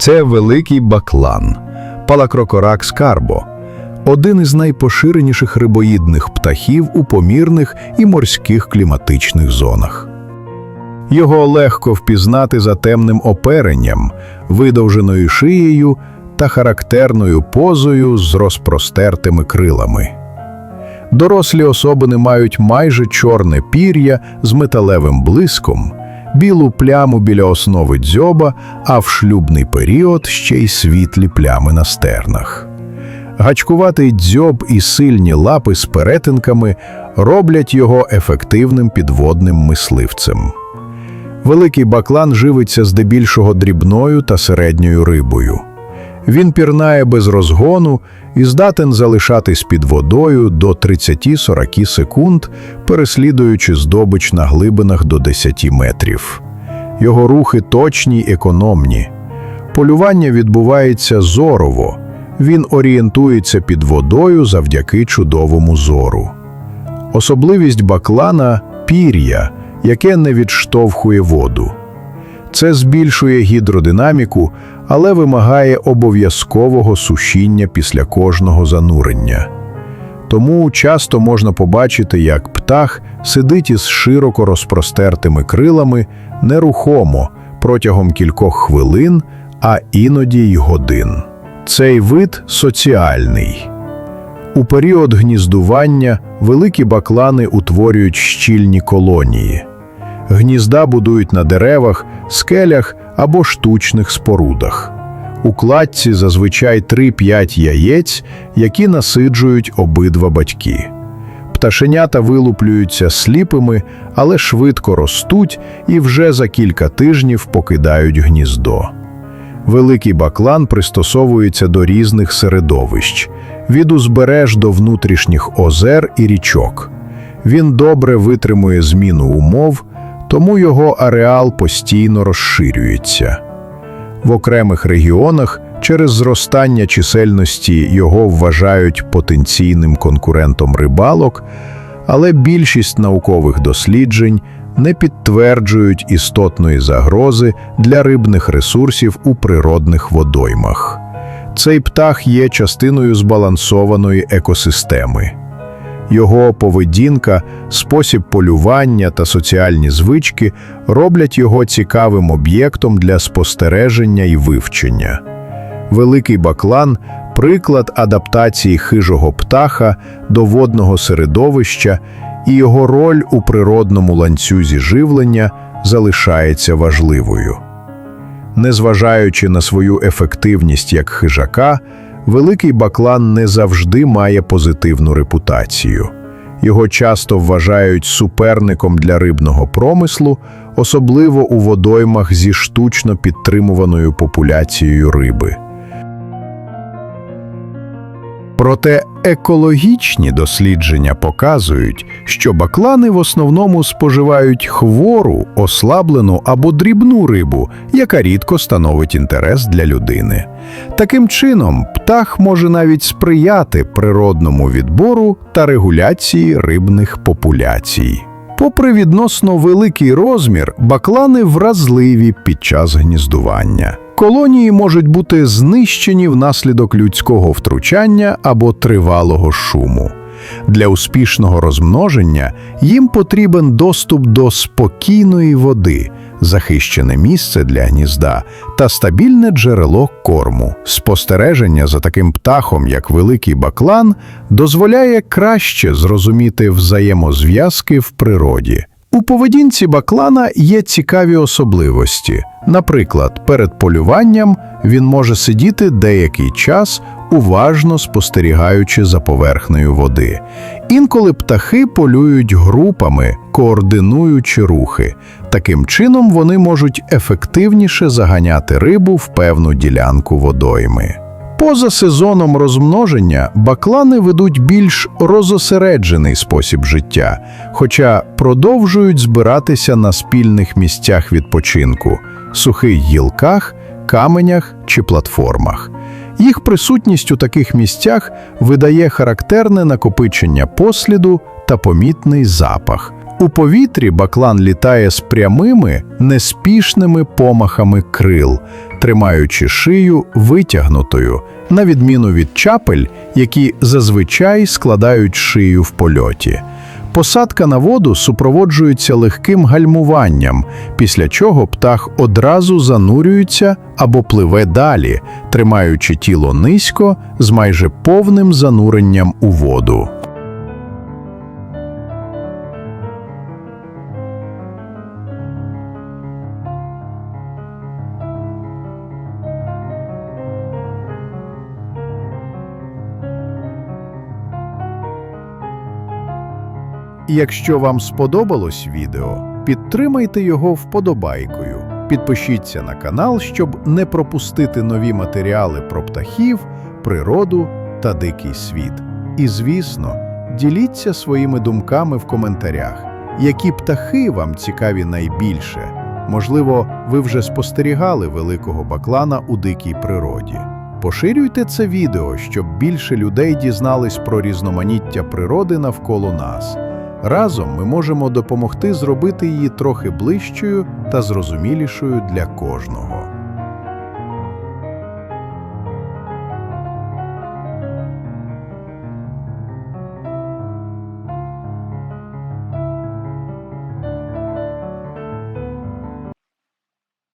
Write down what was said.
Це великий баклан, палакрокоракс карбо, один із найпоширеніших рибоїдних птахів у помірних і морських кліматичних зонах. Його легко впізнати за темним оперенням, видовженою шиєю та характерною позою з розпростертими крилами. Дорослі особини мають майже чорне пір'я з металевим блиском, білу пляму біля основи дзьоба, а в шлюбний період ще й світлі плями на стернах. Гачкуватий дзьоб і сильні лапи з перетинками роблять його ефективним підводним мисливцем. Великий баклан живиться здебільшого дрібною та середньою рибою. Він пірнає без розгону і здатен залишатись під водою до 30-40 секунд, переслідуючи здобич на глибинах до 10 метрів. Його рухи точні й економні. Полювання відбувається зорово. Він орієнтується під водою завдяки чудовому зору. Особливість баклана пір'я, яке не відштовхує воду. Це збільшує гідродинаміку, але вимагає обов'язкового сушіння після кожного занурення. Тому часто можна побачити, як птах сидить із широко розпростертими крилами нерухомо протягом кількох хвилин, а іноді й годин. Цей вид соціальний. У період гніздування великі баклани утворюють щільні колонії. Гнізда будують на деревах, скелях або штучних спорудах. У кладці зазвичай 3-5 яєць, які насиджують обидва батьки. Пташенята вилуплюються сліпими, але швидко ростуть і вже за кілька тижнів покидають гніздо. Великий баклан пристосовується до різних середовищ від узбереж до внутрішніх озер і річок. Він добре витримує зміну умов, тому його ареал постійно розширюється. В окремих регіонах через зростання чисельності його вважають потенційним конкурентом рибалок, але більшість наукових досліджень не підтверджують істотної загрози для рибних ресурсів у природних водоймах. Цей птах є частиною збалансованої екосистеми. Його поведінка, спосіб полювання та соціальні звички роблять його цікавим об'єктом для спостереження і вивчення. Великий баклан приклад адаптації хижого птаха до водного середовища, і його роль у природному ланцюзі живлення залишається важливою. Незважаючи на свою ефективність як хижака, великий баклан не завжди має позитивну репутацію. Його часто вважають суперником для рибного промислу, особливо у водоймах зі штучно підтримуваною популяцією риби. Проте екологічні дослідження показують, що баклани в основному споживають хвору, ослаблену або дрібну рибу, яка рідко становить інтерес для людини. Таким чином, птах може навіть сприяти природному відбору та регуляції рибних популяцій. Попри відносно великий розмір, баклани вразливі під час гніздування. Колонії можуть бути знищені внаслідок людського втручання або тривалого шуму. Для успішного розмноження їм потрібен доступ до спокійної води, захищене місце для гнізда та стабільне джерело корму. Спостереження за таким птахом, як великий баклан, дозволяє краще зрозуміти взаємозв'язки в природі. У поведінці баклана є цікаві особливості. Наприклад, перед полюванням він може сидіти деякий час, уважно спостерігаючи за поверхнею води. Інколи птахи полюють групами, координуючи рухи. Таким чином вони можуть ефективніше заганяти рибу в певну ділянку водойми. Поза сезоном розмноження баклани ведуть більш розосереджений спосіб життя, хоча продовжують збиратися на спільних місцях відпочинку сухих гілках, каменях чи платформах. Їх присутність у таких місцях видає характерне накопичення посліду та помітний запах. У повітрі баклан літає з прямими, неспішними помахами крил, тримаючи шию витягнутою, на відміну від чапель, які зазвичай складають шию в польоті. Посадка на воду супроводжується легким гальмуванням, після чого птах одразу занурюється або пливе далі, тримаючи тіло низько з майже повним зануренням у воду. Якщо вам сподобалось відео, підтримайте його вподобайкою. Підпишіться на канал, щоб не пропустити нові матеріали про птахів, природу та дикий світ. І, звісно, діліться своїми думками в коментарях, які птахи вам цікаві найбільше. Можливо, ви вже спостерігали великого баклана у дикій природі. Поширюйте це відео, щоб більше людей дізнались про різноманіття природи навколо нас. Разом ми можемо допомогти зробити її трохи ближчою та зрозумілішою для кожного.